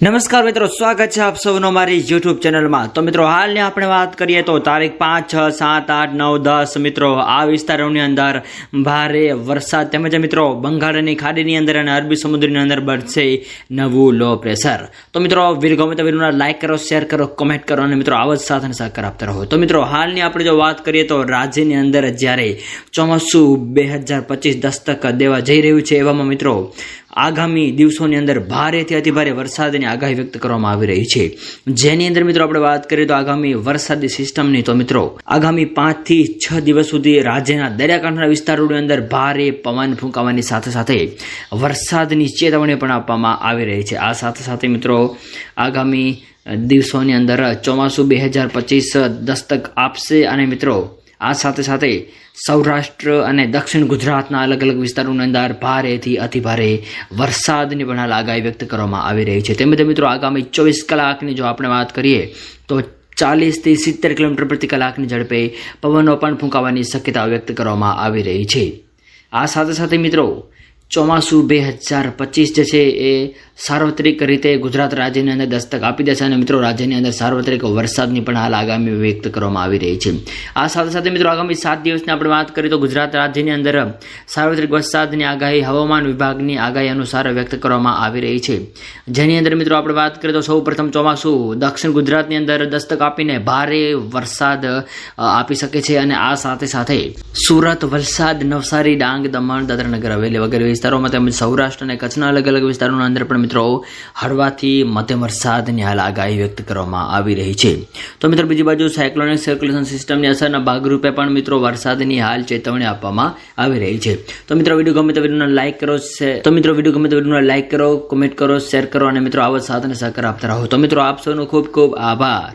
નમસ્કાર મિત્રો, સ્વાગત છે આપ સૌનો મારી યુટ્યુબ ચેનલમાં. તો મિત્રો, હાલની આપણે વાત કરીએ તો તારીખ પાંચ, છ, સાત, આઠ, નવ, દસ મિત્રો, આ વિસ્તારોની અંદર ભારે વરસાદ તેમજ મિત્રો, બંગાળની ખાડીની અંદર અને અરબી સમુદ્રની અંદર બનશે નવું લો પ્રેશર તો મિત્રો વીડિયો ગમે તો લાઈક કરો શેર કરો કોમેન્ટ કરો અને મિત્રો, આવા જ સાથ સહકાર આપતા રહો. તો મિત્રો, હાલની આપણે જો વાત કરીએ તો રાજ્યની અંદર જ્યારે ચોમાસું બે હજાર પચીસ દસ્તક દેવા જઈ રહ્યું છે એવામાં મિત્રો આગામી દિવસોની અંદર ભારેથી અતિભારે વરસાદની આગાહી વ્યક્ત કરવામાં આવી રહી છે. જેની અંદર મિત્રો આપણે વાત કરીએ તો આગામી વરસાદી સિસ્ટમની તો મિત્રો આગામી પાંચથી છ દિવસ સુધી રાજ્યના દરિયાકાંઠાના વિસ્તારોની અંદર ભારે પવન ફૂંકાવાની સાથે સાથે વરસાદની ચેતવણી પણ આપવામાં આવી રહી છે. આ સાથે સાથે મિત્રો આગામી દિવસોની અંદર ચોમાસું બે હજાર પચીસ દસ્તક આપશે અને મિત્રો આ સાથે સાથે સૌરાષ્ટ્ર અને દક્ષિણ ગુજરાતના અલગ અલગ વિસ્તારોની અંદર ભારેથી અતિભારે વરસાદની પણ હાલ આગાહી વ્યક્ત કરવામાં આવી રહી છે. તેમજ મિત્રો આગામી ચોવીસ કલાકની જો આપણે વાત કરીએ, તો ચાલીસથી સિત્તેર કિલોમીટર પ્રતિ કલાકની ઝડપે પવનો પણ ફૂંકાવાની શક્યતા વ્યક્ત કરવામાં આવી રહી છે. આ સાથે સાથે મિત્રો ચોમાસું બે હજાર પચીસ જે છે એ સાર્વત્રિક રીતે ગુજરાત રાજ્યની અંદર દસ્તક આપી દેશે અને મિત્રો રાજ્યની અંદર સાર્વત્રિક વરસાદની પણ હાલ આગામી વ્યક્ત કરવામાં આવી રહી છે. આ સાથે સાથે મિત્રો આગામી સાત દિવસની આપણે વાત કરીએ તો ગુજરાત રાજ્યની અંદર સાર્વત્રિક વરસાદની આગાહી હવામાન વિભાગની આગાહી અનુસાર વ્યક્ત કરવામાં આવી રહી છે. જેની અંદર મિત્રો આપણે વાત કરીએ તો સૌ પ્રથમ ચોમાસું દક્ષિણ ગુજરાતની અંદર દસ્તક આપીને ભારે વરસાદ આપી શકે છે અને આ સાથે સાથે સુરત વલસાડ નવસારી ડાંગ દમણ દાદરાનગર હવેલી વગેરે વિસ્તારોમાં તેમજ સૌરાષ્ટ્ર અને કચ્છના અલગ અલગ વિસ્તારોના અંદર પણ મિત્રો હળવાથી મધ્યમ વરસાદની હાલ આગાહી વ્યક્ત કરવામાં આવી રહી છે. તો મિત્રો બીજી બાજુ સાયક્લોનિક સર્ક્યુલેશન સિસ્ટમની અસરના ભાગરૂપે પણ મિત્રો વરસાદની હાલ ચેતવણી આપવામાં આવી રહી છે. તો મિત્રો વીડિયો ગમે તો વિડીયોને લાઇક કરો તો મિત્રો વીડિયો ગમે તો વિડીયોને લાઇક કરો, કોમેન્ટ કરો, શેર કરો અને મિત્રો આવા સાથ અને સહકાર આપતા રહો. તો મિત્રો આપ સૌનો ખૂબ ખૂબ આભાર.